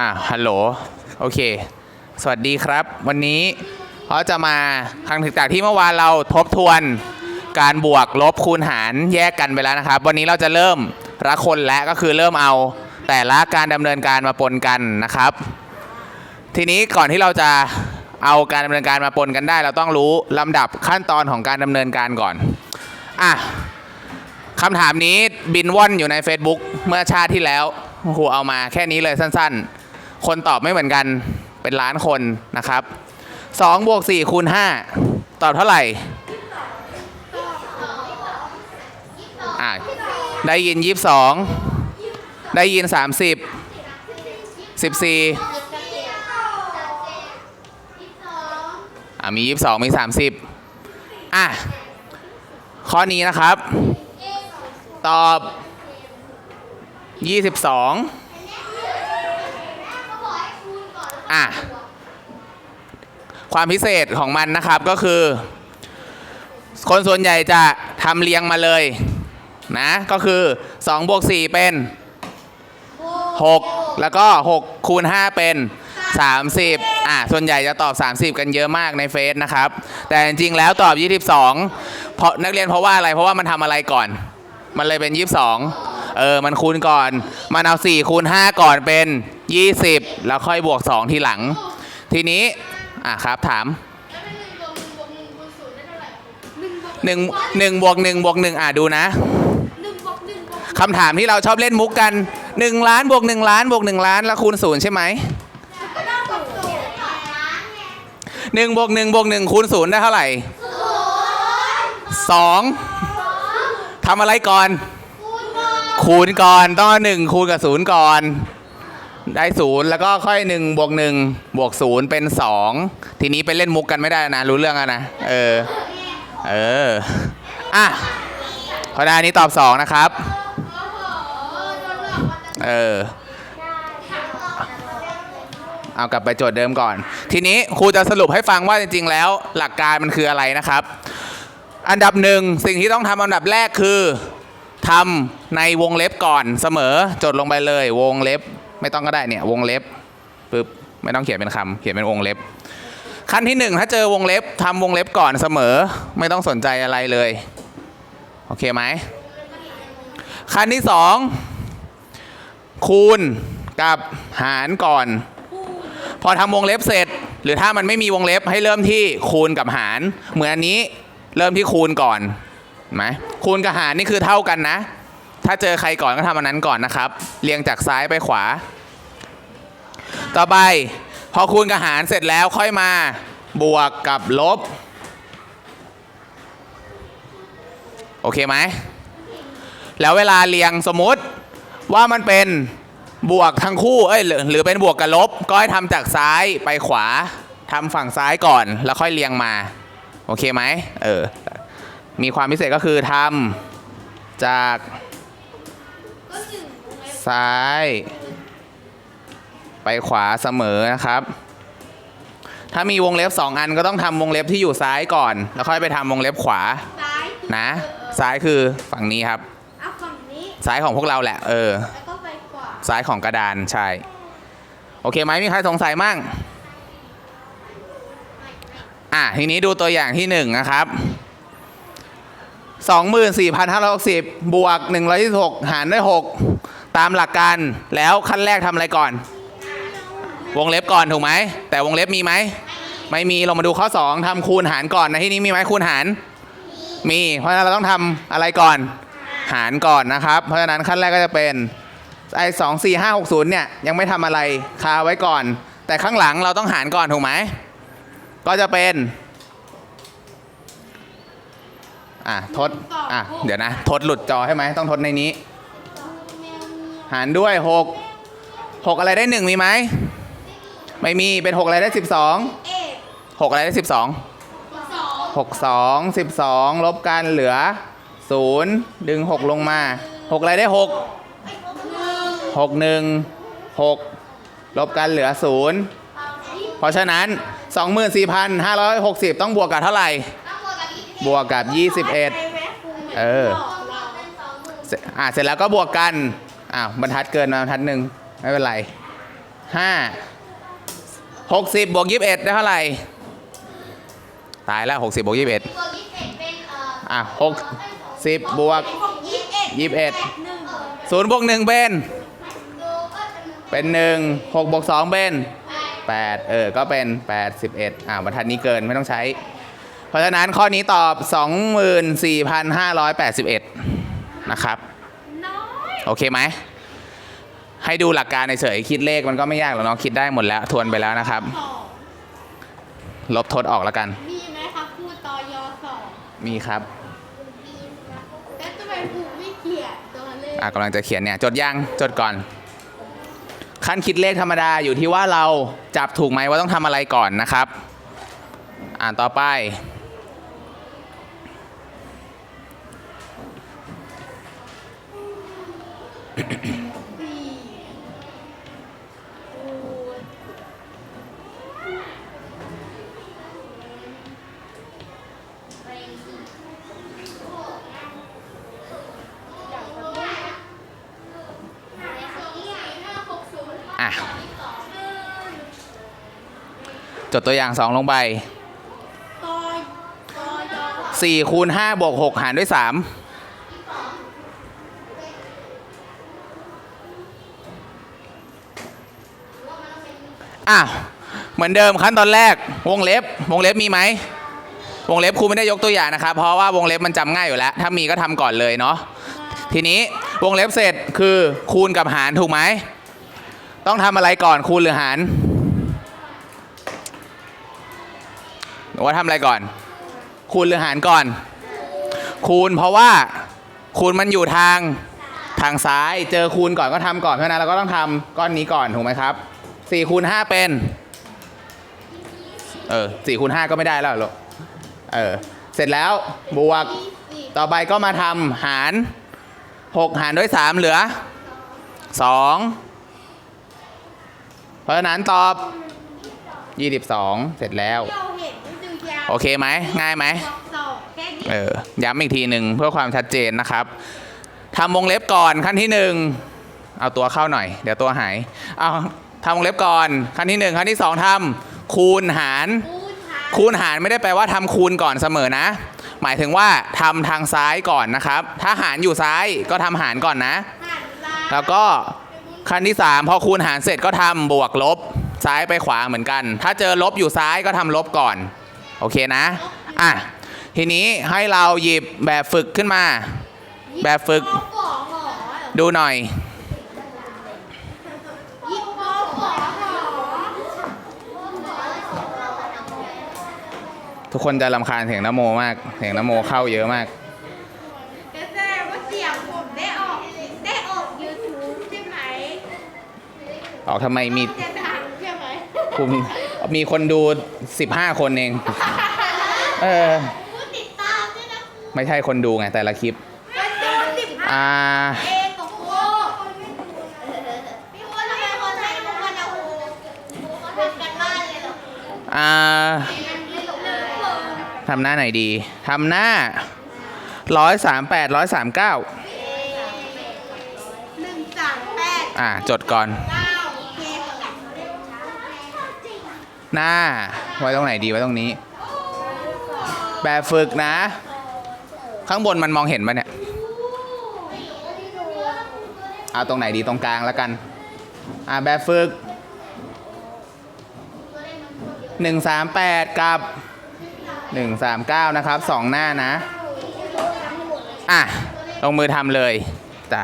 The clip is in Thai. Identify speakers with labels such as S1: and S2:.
S1: อะฮัลโหลโอเค สวัสดีครับ วันนี้เขาจะมาทางถึงจากที่เมื่อวานเราทบทวน การบวกลบคูณหารแยกกันไปแล้วนะครับ วันนี้เราจะเริ่มละคนและก็คือเริ่มเอาแต่ละการดำเนินการมาปนกันนะครับ ทีนี้ก่อนที่เราจะเอาการดำเนินการมาปนกันได้ เราต้องรู้ลำดับขั้นตอนของการดำเนินการก่อนอะคำถามนี้บินว่อนอยู่ใน Facebook เมื่อชาติที่แล้วครูเอามาแค่นี้เลยสั้น ๆ คนตอบไม่เหมือนกันเป็นล้านคนนะครับ2บวก4คูณ5ตอบเท่าไหร่อะได้ยิน 22 ได้ยิน 30 14อะมี 22 มี 30 อะ ข้อนี้นะครับ ตอบ 22 อะความพิเศษของมันนะครับก็คือ คนส่วนใหญ่จะทำเรียงมาเลยนะก็คือ2บวก4เป็น 6 แล้วก็6คูณ5เป็น 30 อะส่วนใหญ่จะตอบ 30 กันเยอะมากในเฟซนะครับ แต่จริงๆแล้วตอบ 22 เพราะนักเรียนเพราะว่าอะไรเพราะว่ามันทำอะไรก่อน มันเลยเป็น 22 เออ มันคูณก่อน มันเอา 4 คูณ 5 ก่อนเป็น 20 แล้วค่อยบวก 2 ทีหลัง ทีนี้ อะครับถาม
S2: หนึ่งบวกหนึ่งบวกหนึ่งบวกหนึ่ง
S1: 1บวก1บวก1อะดูนะ
S2: หนึ่งบวกหนึ่งบวก
S1: คำถามที่เราชอบเล่นมุกกัน 1 ล้านบวก1ล้านบวก1ล้านแล้วคูณศูนย์ใช่ไหม
S2: ก็ต้องบวกศูนย์ก่อนล้านไง
S1: หนึ่งบวกหนึ่งบวกหนึ่งคูณศูนย์ได้เท่าไหร่สองทำอะไรก่อน คูณก่อนต้องเอหนึ่งคูณกับศูนย์ก่อน ได้ศูนย์แล้วก็ค่อยหนึ่งบวกหนึ่งบวกศูนย์เป็นสองทีนี้ไปเล่นมุกกันไม่ได้นะ รู้เรื่องอะนะ เออ เออ อะข้อหน้านี้ตอบสองนะครับ เออ เอากลับไปโจทย์เดิมก่อน ทีนี้ครูจะสรุปให้ฟังว่าจริงๆ แล้ว หลักการมันคืออะไรนะครับ อันดับหนึ่งสิ่งที่ต้องทำอันดับแรกคือทำในวงเล็บก่อนเสมอจดลงไปเลยวงเล็บ ไม่ต้องก็ได้เนี่ยวงเล็บปึ๊บไม่ต้องเขียนเป็นคำเขียนเป็นวงเล็บ ขั้นที่หนึ่งถ้าเจอวงเล็บทำวงเล็บก่อนเสมอ ไม่ต้องสนใจอะไรเลย โอเคไหมขั้นที่สองคูณกับหารก่อน พอทำวงเล็บเสร็จ หรือถ้ามันไม่มีวงเล็บให้เริ่มที่คูณกับหาร เหมือนอันนี้เริ่มที่คูณก่อนเห็นไหมคูณกับหารนี่คือเท่ากันนะ ถ้าเจอใครก่อนก็ทำอันนั้นก่อนนะครับ เรียงจากซ้ายไปขวา ต่อไปพอคูณกับหารเสร็จแล้วค่อยมาบวกกับลบ โอเคไหม แล้วเวลาเรียงสมมติว่ามันเป็นบวกทั้งคู่เอ้ยหรือเป็นบวกกับลบ ก็ให้ทำจากซ้ายไปขวาทำฝั่งซ้ายก่อน แล้วค่อยเรียงมา โอเคไหมเออมีความพิเศษก็คือทำจาก ซ้าย ไปขวาเสมอนะครับ ถ้ามีวงเล็บสองอันก็ต้องทำวงเล็บที่อยู่ซ้ายก่อน แล้วค่อยไปทำวงเล็บขวา
S2: ซ้าย
S1: นะ ซ้ายคือฝั่งนี้ครับ
S2: เอาฝั่งนี้
S1: ซ้ายของพวกเราแหละ เออ
S2: แล้วก็ไปขวา
S1: ซ้ายของกระดานใช่ โอเคไหมมีใครสงสัยมั่ง อะทีนี้ดูตัวอย่างที่หนึ่งนะครับสองหมื่นสี่พันห้าร้อยหกสิบบวกหนึ่งร้อยที่หกหารด้วยหก ตามหลักการแล้วขั้นแรกทำอะไรก่อน วงเล็บก่อนถูกไหม แต่วงเล็บมีไหม ไม่มีเรามาดูข้อ 2ทำคูณหารก่อนในที่นี้มีไหมคูณหาร มี เพราะฉะนั้นเราต้องทำอะไรก่อน หารก่อนนะครับ เพราะฉะนั้นขั้นแรกก็จะเป็นไอ้สองสี่ห้าหกศูนย์เนี่ยยังไม่ทำอะไรคาไว้ก่อน แต่ข้างหลังเราต้องหารก่อนถูกไหม ก็จะเป็นอะทดอะเดี๋ยวนะ ทดหลุดจอใช่ไหมต้องทดในนี้ หารด้วยหกหกอะไรได้หนึ่งมีไหม ไม่มีเป็นหกอะไรได้สิบสอง
S2: เอก
S1: หกอะไรได้สิบสอง
S2: สอง
S1: หกสองสิบสองลบกันเหลือศูนย์ดึงหกลงมาหกอะไรได้หก
S2: หนึ่ง
S1: หกหนึ่งหกลบกันเหลือศูนย์เพราะฉะนั้น 24,560 ต้องบวกกับเท่าไหร่
S2: ต้องบวกกับยี่สิบเอ็ด
S1: บวกกับ 21 เออเสร็จอะเสร็จแล้วก็บวกกัน อ้าวบรรทัดเกินมาบรรทัดหนึ่งไม่เป็นไรห้าหกสิบบวกยี่สิบเอ็ดได้เท่าไหร่ ตายแล้วหกสิบบวกยี่สิบเอ็ด
S2: ตัวยี่สิบเอ็ดเป็นเอ่อ
S1: อะหกสิบบวก
S2: ยี่สิบเอ็ด
S1: ยี่สิบเอ็ด
S2: หนึ่ง
S1: ศูนย์บวกหนึ่งเป็น
S2: ดูก็เป็นหนึ่ง
S1: เป็นหนึ่งหกบวกสองเป็น
S2: แปด
S1: แปดเออ ก็เป็นแปดสิบเอ็ดอ่าบรรทัดนี้เกินไม่ต้องใช้ เพราะฉะนั้นข้อนี้ตอบสองหมื่นสี่พันห้าร้อยแปดสิบเอ็ดนะครับ
S2: น้อย
S1: โอเคไหมให้ดูหลักการเฉยๆคิดเลขมันก็ไม่ยากหรอกเนาะคิดได้หมดแล้วทวนไปแล้วนะครับ
S2: สอง
S1: ลบทดออกแล้วกัน
S2: มีไหมครับครูตอยอสอง
S1: มีครับ
S2: แล้วทำไมครูไม่เขียนตัวเลข
S1: อะกำลังจะเขียนเนี่ยจดยังจดก่อน ขั้นคิดเลขธรรมดาอยู่ที่ว่าเราจับถูกไหมว่าต้องทำอะไรก่อนนะครับ อ่านต่อไป อะ จดตัวอย่าง2ลงไป
S2: ตอยตอยอ
S1: 4คูณ5บวก6หารด้วย3 อ้าวเหมือนเดิมขั้นตอนแรก วงเล็บ วงเล็บมีไหม วงเล็บครูไม่ได้ยกตัวอย่างนะครับ เพราะว่าวงเล็บมันจำง่ายอยู่แล้ว ถ้ามีก็ทำก่อนเลยเนาะทีนี้วงเล็บเสร็จคือคูณกับหารถูกไหม ต้องทำอะไรก่อนคูณหรือหารหรือว่าทำอะไรก่อน คูณหรือหารก่อน คูณเพราะว่าคูณมันอยู่ทางทางซ้าย เจอคูณก่อนก็ทำก่อนเพราะฉะนั้นเราก็ต้องทำก้อนนี้ก่อนถูกไหมครับ 4คูณ5เป็น เออ4คูณ5ก็ไม่ได้แล้วเหรอเออ เสร็จแล้วบวก
S2: สี่
S1: ต่อไปก็มาทำหาร6หารด้วย3เหลือ2เพราะฉะนั้นตอบ22เสร็จแล้ว
S2: เราเห็นมันดูยาว
S1: โอเคไหม ง่ายไหม
S2: สองแค่นี้
S1: เออ ย้ำอีกทีหนึ่งเพื่อความชัดเจนนะครับทำวงเล็บก่อนขั้นที่หนึ่งเอาตัวเข้าหน่อย เดี๋ยวตัวหาย เอา ทำวงเล็บก่อน ขั้นที่หนึ่งขั้นที่สองทำคูณหาร
S2: คูณหาร
S1: คูณหารไม่ได้แปลว่าทำคูณก่อนเสมอนะ หมายถึงว่าทำทางซ้ายก่อนนะครับ ถ้าหารอยู่ซ้ายก็ทำหารก่อนนะ
S2: หารลา
S1: แล้วก็ขั้นที่3พอคูณหารเสร็จก็ทำบวกลบซ้ายไปขวาเหมือนกัน ถ้าเจอลบอยู่ซ้ายก็ทำลบก่อน โอเคนะ อะ ทีนี้ให้เราหยิบแบบฝึกขึ้นมา แบบฝึก
S2: ยี่สิบสองหรอ
S1: ดูหน่อย
S2: ยี่สิบสองหรอ
S1: ทุกคนจะรำคาญเสียงนโมมาก เสียงนโมเข้าเยอะมาก
S2: ก็แสดงว่าเสียงผมได้ออกได้ออก YouTube ใช่ไหม
S1: ออกทำไมมี
S2: จะดังใช่ไหม
S1: คุณมีคนดู 15 คนเอง เออ
S2: ผู้ติดตามด้วยนะครู
S1: ไม่ใช่คนดูไงแต่ละคลิป
S2: มันดูสิบห้า
S1: อ่า
S2: เองกับครูพี่ว่าทำไมคนไทยทุกคนอะครูครูเขาทำกันบ้านเลยเหรอ
S1: อ่า
S2: ไม่หลงเลย
S1: ทำหน้าไหนดี ทำหน้าร้อยสามแปดร้อยสามเก้า
S2: หนึ่งสามแปด
S1: อ่า จดก่อน
S2: เก้าโอเค
S1: หน้า ไว้ตรงไหนดีไว้ตรงนี้ แบบฝึกนะ ข้างบนมันมองเห็นปะเนี่ย เอาตรงไหนดีตรงกลางแล้วกัน อ่าแบบฝึกหนึ่งสามแปดกับ หนึ่งสามเก้านะครับสองหน้านะ อะ ลงมือทำเลยจ้ะ